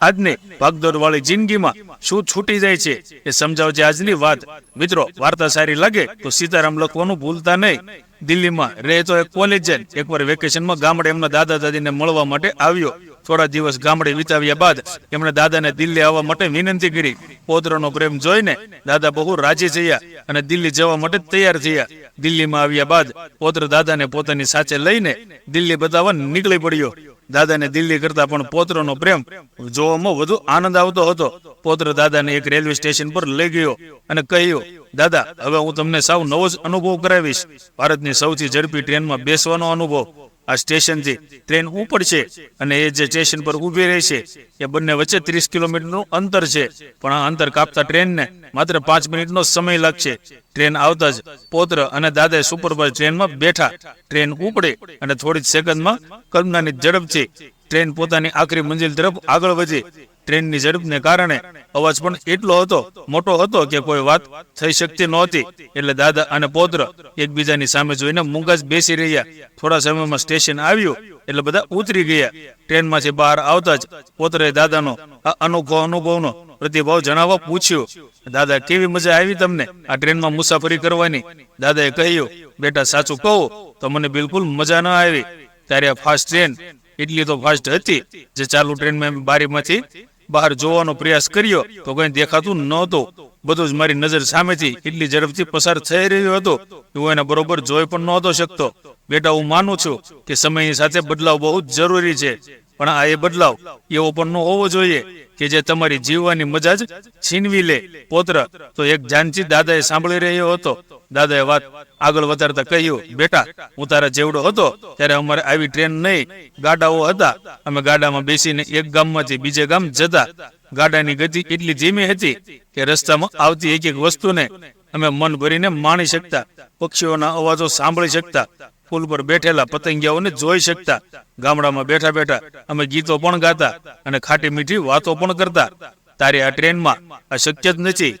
આજની ભાગદોડ વાળી જિંદગીમાં શું છૂટી જાય છે એ સમજાવજે આજની વાત. મિત્રો, વાર્તા સારી લાગે તો સીતારામ લખવાનું ભૂલતા નહીં. દિલ્હીમાં રહેતો એક કોલેજ એકવાર વેકેશનમાં ગામડે એમના દાદા દાદીને મળવા માટે આવ્યો. થોડા દિવસ ગામડે વિતાવ્યા બાદ એમણે દાદાને દિલ્હી આવવા માટે વિનંતી કરી. પોતરોનો પ્રેમ જોઈને દાદા બહુ રાજી થયા અને દિલ્હી જવા માટે તૈયાર થયા. દિલ્હીમાં આવ્યા બાદ પોત્ર દાદાને પોતાની સાથે લઈને દિલ્હી બતાવવા નીકળી પડ્યો. દાદાને દિલ્હી કરતા પણ પોત્રનો પ્રેમ જોવામાં વધુ આનંદ આવતો હતો. પોત્ર દાદાને એક રેલવે સ્ટેશન પર લઈ ગયો અને કહ્યું, દાદા, હવે હું તમને સાવ નવો જ અનુભવ કરાવીશ. ભારતની સૌથી ઝડપી ટ્રેનમાં બેસવાનો અનુભવ. આ સ્ટેશન સ્ટેશનથી ટ્રેન ઉપડશે અને એ જે સ્ટેશન પર ઊભી રહેશે એ બંને વચ્ચે ત્રીસ કિલોમીટરનું અંતર છે. પણ આ અંતર કાપતા ટ્રેનને માત્ર પાંચ મિનિટનો સમય લાગશે. ટ્રેન આવતા જ પોત્ર અને દાદા સુપરફાસ્ટ ટ્રેનમાં બેઠા. ટ્રેન ઉપડે અને થોડી જ સેકન્ડમાં કલ્પનાની ઝડપથી ટ્રેન પોતાની આખરી મંજિલ તરફ આગળ વધી. ટ્રેનની ઝડપને કારણે અવાજ પણ એટલો હતો, મોટો હતો કે કોઈ વાત થઈ શકતી નહોતી. એટલે દાદા અને પોત્ર એકબીજાની સામે જોઈને મુંગાજ બેસી રહ્યા. થોડા સમયમાં સ્ટેશન આવ્યું, એટલે બધા ઉતરી ગયા. ટ્રેનમાંથી બહાર આવતા જ પોતરે દાદાનો આ અનોખો અનુભવનો પ્રતિભાવ જણાવવા પૂછ્યું, દાદા, કેવી મજા આવી તમને આ ટ્રેનમાં મુસાફરી કરવાની? દાદાએ કહ્યું, બેટા, સાચું કહું, તો મને બિલકુલ મજા ન આવી. ત્યારે આ ફાસ્ટ ટ્રેન એટલી તો ફાસ્ટ હતી, જે ચાલુ ટ્રેનમાં બારીમાંથી બહાર જોવાનો પ્રયાસ કર્યો તો કઈ દેખાતું નહોતું બધું જ મારી નજર સામેથી એટલી ઝડપથી પસાર થઈ રહ્યો હતો હું એને બરોબર જોઈ પણ નહોતો શકતો. બેટા, હું માનું છું કે સમયની સાથે બદલાવ બહુ જ જરૂરી છે, પણ આ એ બદલાવ એવો પણ ન હોવો જોઈએ. કે જે તમારી જીવવાની મજા જ છીનવી લે. પોત્ર, તો એક જાનજી દાદાએ સાંભળી રહ્યો હતો. દાદાએ વાત આગળ વધારતા કહ્યું, બેટા, હું તારા જેવડો હતો, ત્યારે અમારે આવી ટ્રેન નહીં. ગાડાઓ હતા. અમે ગાડામાં બેસીને એક ગામમાંથી બીજે ગામ જતા. ગાડાની ગતિ એટલી ધીમી હતી કે રસ્તામાં આવતી એક એક વસ્તુને અમે મન ભરીને માણી શકતા. પક્ષીઓના અવાજો સાંભળી શકતા. ફૂલ પર બેઠેલા પતંગિયાઓને જોઈ શકતા. ગામડામાં બેઠા બેઠા અમે ગીતો પણ ગાતા અને ખાટી મીઠી વાતો પણ કરતા. તારી આ ટ્રેનમાં આ શક્ય જ નથી.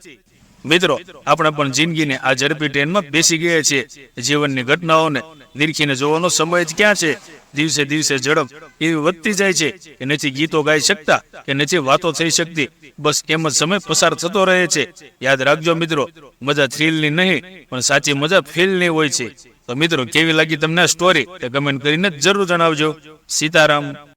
મિત્રો, આપણે પણ જિંદગીને આ ઝડપી ટ્રેનમાં બેસી ગયા છીએ. જીવનની ઘટનાઓને નિરખીને જોવાનો સમય જ ક્યાં છે? દિવસે દિવસે ઝડપ એવી વધતી જાય છે કે નથી ગીતો ગાઈ શકતા, કે નથી વાતો થઈ શકતી. બસ એમ જ સમય પસાર થતો રહે છે. યાદ રાખજો મિત્રો, મજા થ્રિલની નહીં, પણ સાચી મજા ફીલની હોય છે. તો મિત્રો, કેવી લાગી તમને સ્ટોરી કમેન્ટ કરીને જરૂર જણાવજો. સીતારામ.